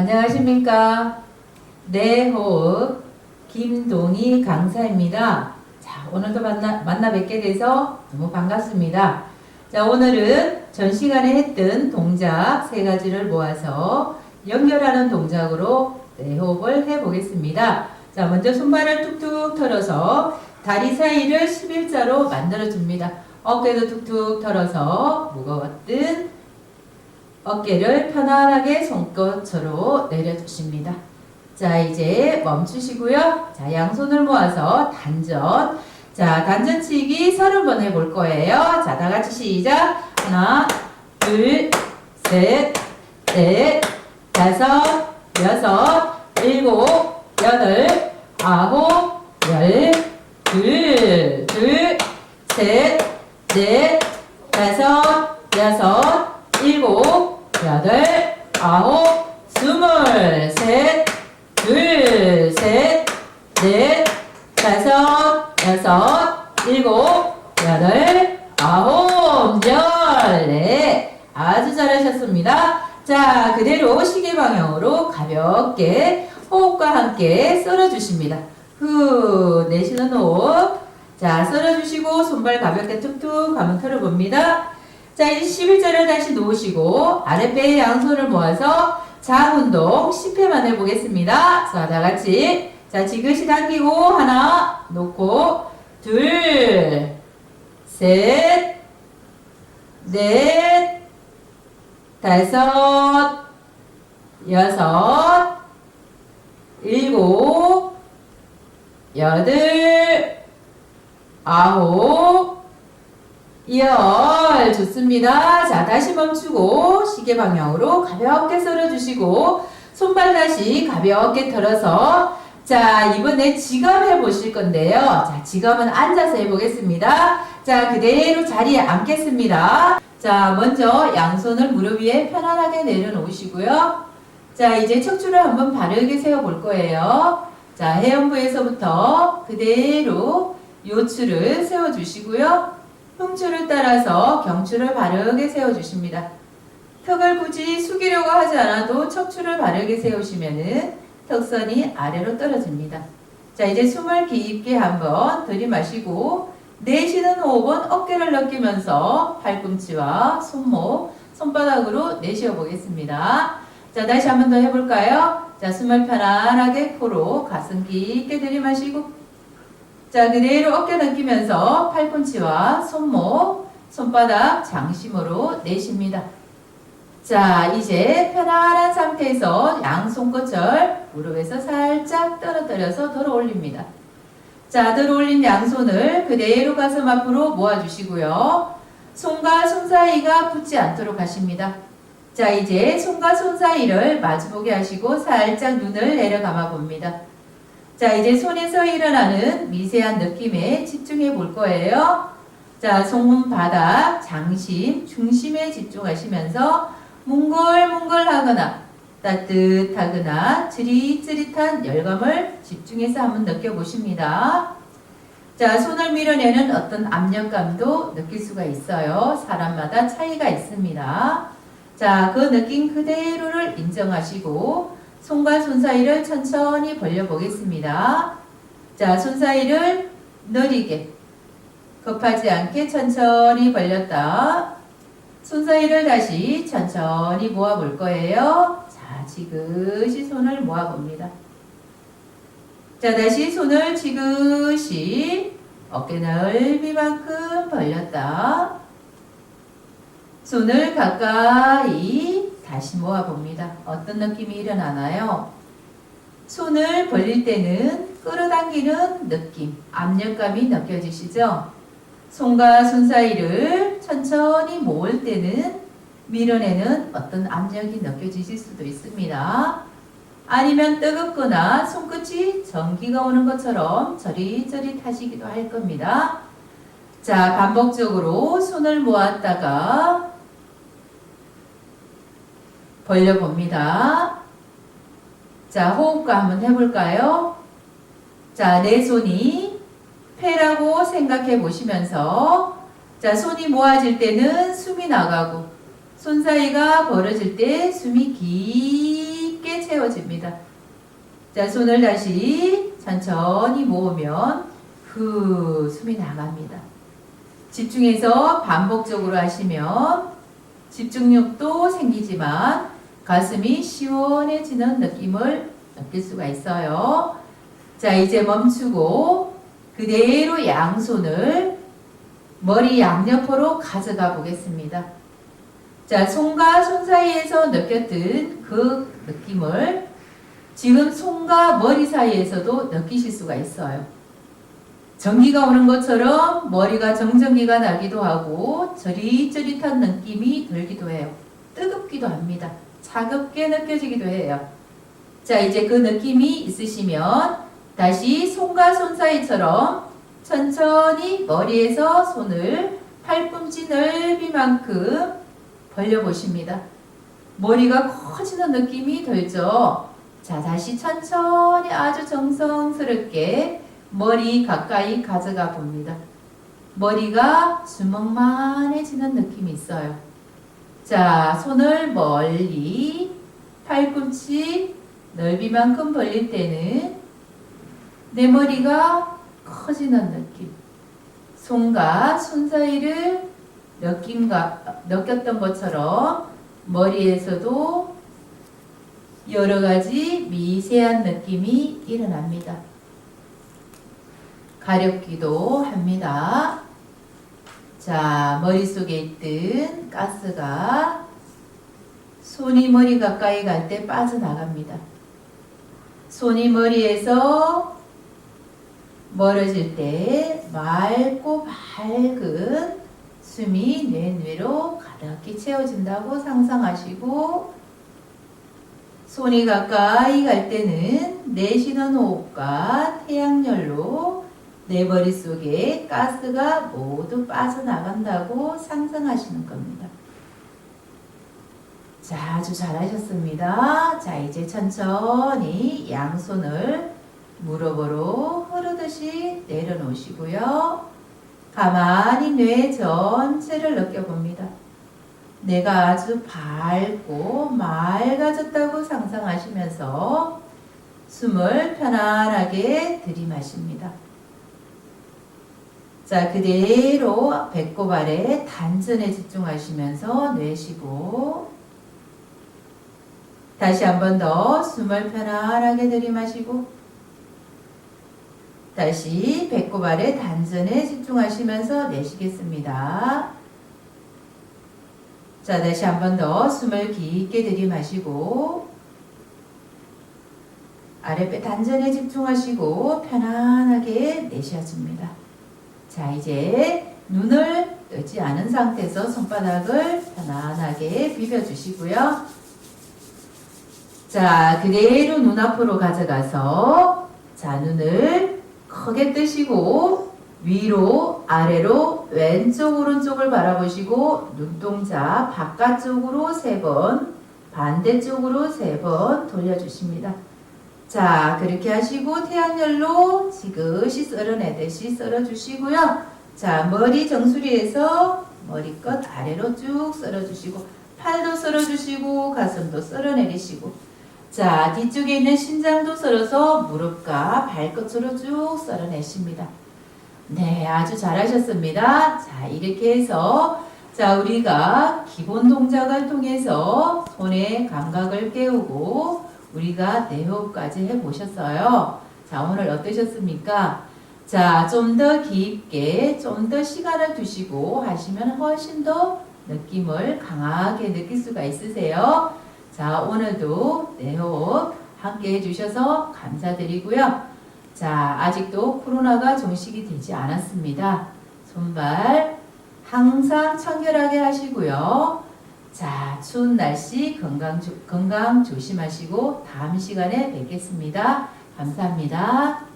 안녕하십니까. 내 호흡 김동희 강사입니다. 자, 오늘도 만나, 만나 뵙게 돼서 너무 반갑습니다. 자, 오늘은 전 시간에 했던 동작 세 가지를 모아서 연결하는 동작으로 내 호흡을 해보겠습니다. 자, 먼저 손발을 툭툭 털어서 다리 사이를 11자로 만들어줍니다. 어깨도 툭툭 털어서 무거웠던 어깨를 편안하게 손끝으로 내려주십니다. 자, 이제 멈추시고요. 자, 양손을 모아서 단전. 자, 단전치기 서른 번 해볼 거예요. 자, 다 같이 시작. 하나, 둘, 셋, 넷, 다섯, 여섯, 일곱, 여덟, 아홉, 열, 둘, 둘, 셋, 넷, 다섯, 여섯, 일곱, 여덟, 아홉, 스물, 셋, 둘, 셋, 넷, 다섯, 여섯, 일곱, 여덟, 아홉, 열, 네. 아주 잘하셨습니다. 자, 그대로 시계 방향으로 가볍게 호흡과 함께 썰어주십니다. 후, 내쉬는 호흡. 자, 썰어주시고 손발 가볍게 툭툭 한번 털어봅니다. 자, 이제 11자를 다시 놓으시고 아랫배에 양손을 모아서 장 운동 10회만 해보겠습니다. 자, 다 같이. 자, 지그시 당기고 하나 놓고 둘, 셋, 넷, 다섯, 여섯, 일곱, 여덟, 아홉, 열 좋습니다. 자 다시 멈추고 시계 방향으로 가볍게 썰어주시고 손발 다시 가볍게 털어서 자 이번에 지갑 해보실 건데요. 자 지갑은 앉아서 해보겠습니다. 자 그대로 자리에 앉겠습니다. 자 먼저 양손을 무릎 위에 편안하게 내려놓으시고요. 자 이제 척추를 한번 바르게 세워볼 거예요. 자 해연부에서부터 그대로 요추를 세워주시고요. 흉추를 따라서 경추를 바르게 세워주십니다. 턱을 굳이 숙이려고 하지 않아도 척추를 바르게 세우시면은 턱선이 아래로 떨어집니다. 자, 이제 숨을 깊게 한번 들이마시고 내쉬는 호흡은 어깨를 넘기면서 팔꿈치와 손목, 손바닥으로 내쉬어 보겠습니다. 자, 다시 한 번 더 해볼까요? 자, 숨을 편안하게 코로 가슴 깊게 들이마시고 자, 그대로 어깨 넘기면서 팔꿈치와 손목, 손바닥 장심으로 내쉽니다. 자, 이제 편안한 상태에서 양손끝을 무릎에서 살짝 떨어뜨려서 들어 올립니다. 자, 들어 올린 양손을 그대로 가슴 앞으로 모아주시고요. 손과 손 사이가 붙지 않도록 하십니다. 자, 이제 손과 손 사이를 마주보게 하시고 살짝 눈을 내려 감아 봅니다. 자, 이제 손에서 일어나는 미세한 느낌에 집중해 볼 거예요. 자, 손바닥, 장심, 중심에 집중하시면서 뭉글뭉글하거나 따뜻하거나 찌릿찌릿한 열감을 집중해서 한번 느껴보십니다. 자, 손을 밀어내는 어떤 압력감도 느낄 수가 있어요. 사람마다 차이가 있습니다. 자, 그 느낌 그대로를 인정하시고 손과 손 사이를 천천히 벌려 보겠습니다. 자, 손 사이를 느리게 급하지 않게 천천히 벌렸다. 손 사이를 다시 천천히 모아 볼 거예요. 자, 지그시 손을 모아 봅니다. 자, 다시 손을 지그시 어깨 넓이만큼 벌렸다. 손을 가까이 다시 모아 봅니다. 어떤 느낌이 일어나나요? 손을 벌릴 때는 끌어당기는 느낌, 압력감이 느껴지시죠? 손과 손 사이를 천천히 모을 때는 밀어내는 어떤 압력이 느껴지실 수도 있습니다. 아니면 뜨겁거나 손끝이 전기가 오는 것처럼 저릿저릿하시기도 할 겁니다. 자, 반복적으로 손을 모았다가 벌려봅니다. 자, 호흡과 한번 해볼까요? 자, 내 손이 폐라고 생각해 보시면서 자, 손이 모아질 때는 숨이 나가고 손 사이가 벌어질 때 숨이 깊게 채워집니다. 자, 손을 다시 천천히 모으면 후 숨이 나갑니다. 집중해서 반복적으로 하시면 집중력도 생기지만 가슴이 시원해지는 느낌을 느낄 수가 있어요. 자, 이제 멈추고 그대로 양손을 머리 양옆으로 가져가 보겠습니다. 자, 손과 손 사이에서 느꼈던 그 느낌을 지금 손과 머리 사이에서도 느끼실 수가 있어요. 전기가 오는 것처럼 머리가 정전기가 나기도 하고 저릿저릿한 느낌이 들기도 해요. 뜨겁기도 합니다. 차갑게 느껴지기도 해요. 자, 이제 그 느낌이 있으시면 다시 손과 손 사이처럼 천천히 머리에서 손을 팔꿈치 넓이만큼 벌려보십니다. 머리가 커지는 느낌이 들죠? 자, 다시 천천히 아주 정성스럽게 머리 가까이 가져가 봅니다. 머리가 주먹만해지는 느낌이 있어요. 자, 손을 멀리 팔꿈치 넓이만큼 벌릴 때는 내 머리가 커지는 느낌. 손과 손 사이를 느낌과, 느꼈던 것처럼 머리에서도 여러 가지 미세한 느낌이 일어납니다. 가렵기도 합니다. 자, 머릿속에 있던 가스가 손이 머리 가까이 갈 때 빠져나갑니다. 손이 머리에서 멀어질 때 맑고 밝은 숨이 뇌뇌로 가득히 채워진다고 상상하시고 손이 가까이 갈 때는 내쉬는 호흡과 태양열로 내 머릿속에 가스가 모두 빠져나간다고 상상하시는 겁니다. 자, 아주 잘하셨습니다. 자, 이제 천천히 양손을 무릎으로 흐르듯이 내려놓으시고요. 가만히 뇌 전체를 느껴봅니다. 내가 아주 밝고 맑아졌다고 상상하시면서 숨을 편안하게 들이마십니다. 자, 그대로 배꼽 아래 단전에 집중하시면서 내쉬고 다시 한 번 더 숨을 편안하게 들이마시고 다시 배꼽 아래 단전에 집중하시면서 내쉬겠습니다. 자, 다시 한 번 더 숨을 깊게 들이마시고 아랫배 단전에 집중하시고 편안하게 내쉬어줍니다. 자, 이제 눈을 뜨지 않은 상태에서 손바닥을 편안하게 비벼주시고요. 자, 그대로 눈앞으로 가져가서 자, 눈을 크게 뜨시고 위로 아래로 왼쪽 오른쪽을 바라보시고 눈동자 바깥쪽으로 세 번, 반대쪽으로 세 번 돌려주십니다. 자, 그렇게 하시고 태양열로 지그시 썰어내듯이 썰어주시고요. 자, 머리 정수리에서 머리끝 아래로 쭉 썰어주시고 팔도 썰어주시고 가슴도 썰어내리시고 자, 뒤쪽에 있는 신장도 썰어서 무릎과 발끝으로 쭉 썰어내십니다. 네, 아주 잘하셨습니다. 자, 이렇게 해서 자, 우리가 기본 동작을 통해서 손의 감각을 깨우고 우리가 내호흡까지 해보셨어요. 자, 오늘 어떠셨습니까? 자, 좀 더 깊게, 좀 더 시간을 두시고 하시면 훨씬 더 느낌을 강하게 느낄 수가 있으세요. 자, 오늘도 내 호흡 함께 해주셔서 감사드리고요. 자, 아직도 코로나가 종식이 되지 않았습니다. 손발 항상 청결하게 하시고요. 자, 추운 날씨 건강, 조, 건강 조심하시고 다음 시간에 뵙겠습니다. 감사합니다.